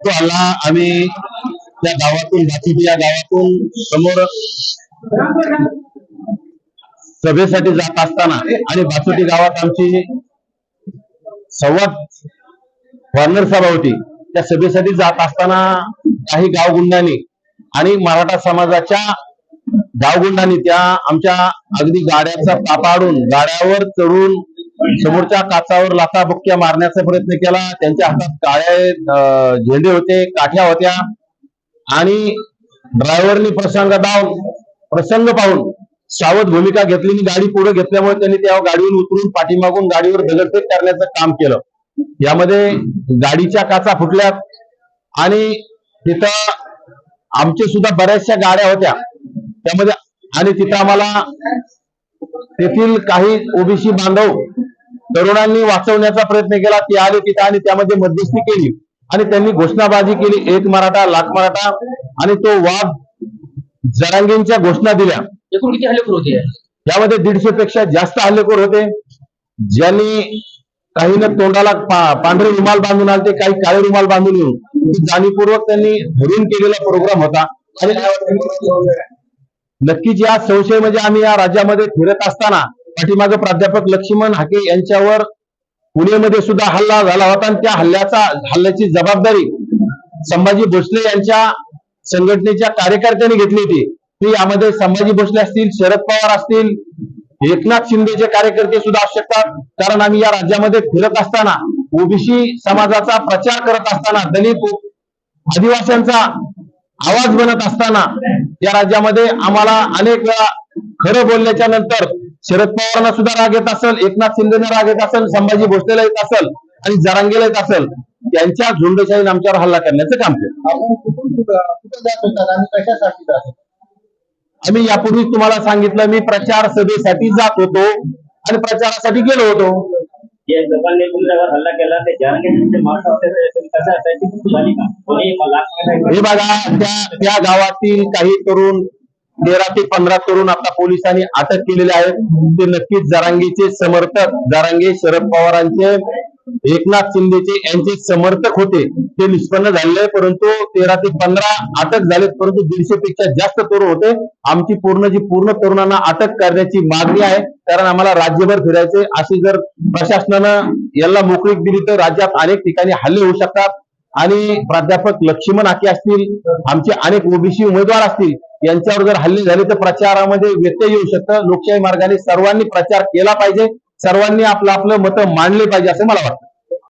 तो हल्ला आम्ही त्या गावातून बाकी या गावातून समोर सभेसाठी जात असताना आणि बासुटी गावात आमची संवाद कॉर्नर सभा होती. त्या सभेसाठी जात असताना काही गावगुंडांनी आणि मराठा समाजाच्या गावगुंडांनी त्या आमच्या अगदी गाड्याचा तापाडून गाड्यावर चढून समोरच्या काचावर लाथाबुक्क्या मारण्याचा प्रयत्न केला. त्यांच्या हातात काळे झेंडे होते काठ्या होत्या. आणि ड्रायव्हरनी प्रसंग दाव प्रसंग पाहून सावध भूमिका घेतली आणि गाडी पुढे घेतल्यामुळे त्यांनी त्या गाडीवर उतरून पाठीमागून गाडीवर दगडफेक करण्याचं काम केलं. यामध्ये गाडीच्या काचा फुटल्यात आणि तिथं आमचे सुद्धा बऱ्याचशा गाड्या होत्या. त्यामध्ये आणि तिथं आम्हाला तेथील काही ओबीसी बांधव तरुणांनी वाचवण्याचा प्रयत्न केला ते आले तिथं आणि त्यामध्ये मध्यस्थी केली. आणि त्यांनी घोषणाबाजी केली एक मराठा लाख मराठा आणि तो वाद जरांगींच्या घोषणा दिल्या. एकूण किती हल्लेखोर होते? यामध्ये दीडशे पेक्षा जास्त हल्लेखोर होते. ज्यांनी काहीनं तोंडाला पा- पांढरे रुमाल बांधून आले काही काळे रुमाल बांधून येऊन जाणीवपूर्वक त्यांनी धरून केलेला प्रोग्राम होता. आणि नक्कीच या संशय म्हणजे आम्ही या राज्यामध्ये फिरत असताना पाठीमागे प्राध्यापक लक्ष्मण हाके यांच्यावर पुणेमध्ये सुद्धा हल्ला झाला होता आणि त्या हल्ल्याचा हल्ल्याची जबाबदारी संभाजी भोसले यांच्या संघटनेच्या कार्यकर्त्यांनी घेतली होती. ती यामध्ये संभाजी भोसले असतील शरद पवार असतील एकनाथ शिंदेचे कार्यकर्ते सुद्धा असू शकतात. कारण आम्ही या राज्यामध्ये फिरत असताना ओबीसी समाजाचा प्रचार करत असताना दलित आदिवासींचा आवाज बनत असताना या राज्यामध्ये आम्हाला अनेक वेळा खरं बोलण्याच्या नंतर शरद पवारांना सुद्धा राग येत असेल एकनाथ शिंदेना राग येत असेल संभाजी भोसलेला येत असेल आणि जरांगेला येत असेल त्यांच्या झुंडशाहीने आमच्यावर हल्ला करण्याचं काम केलं. आम्ही यापूर्वी तुम्हाला सांगितलं मी प्रचार सभेसाठी जात होतो आणि प्रचारासाठी गेलो होतो. जे लोकांनी तुमच्यावर हल्ला केला ते हे बघा त्या त्या गावातील काही तरुण तेरा ते पंधरा तरुण आता पोलिसांनी अटक केलेले आहेत. ते नक्कीच जरांगीचे समर्थक जरांगे शरद पवारांचे एकनाथ शिंदेचे यांचे समर्थक होते. ते निष्पन्न झालेले परंतु तेरा ते पंधरा अटक झालेत परंतु दीडशे पेक्षा जास्त तरुण होते. आमची पूर्ण जी पूर्ण तरुणांना अटक करण्याची मागणी आहे कारण आम्हाला राज्यभर फिरायचे अशी जर प्रशासनानं याला मोकळीक दिली तर राज्यात अनेक ठिकाणी हल्ले होऊ शकतात. आणि प्राध्यापक लक्ष्मण आके असतील आमचे अनेक ओबीसी उमेदवार असतील यांच्यावर जर हल्ले झाले तर प्रचारामध्ये व्यत्यय येऊ शकतं. लोकशाही मार्गाने सर्वांनी प्रचार केला पाहिजे. सर्वांनी आपलं आपलं मतं मांडले पाहिजे असं मला वाटतं.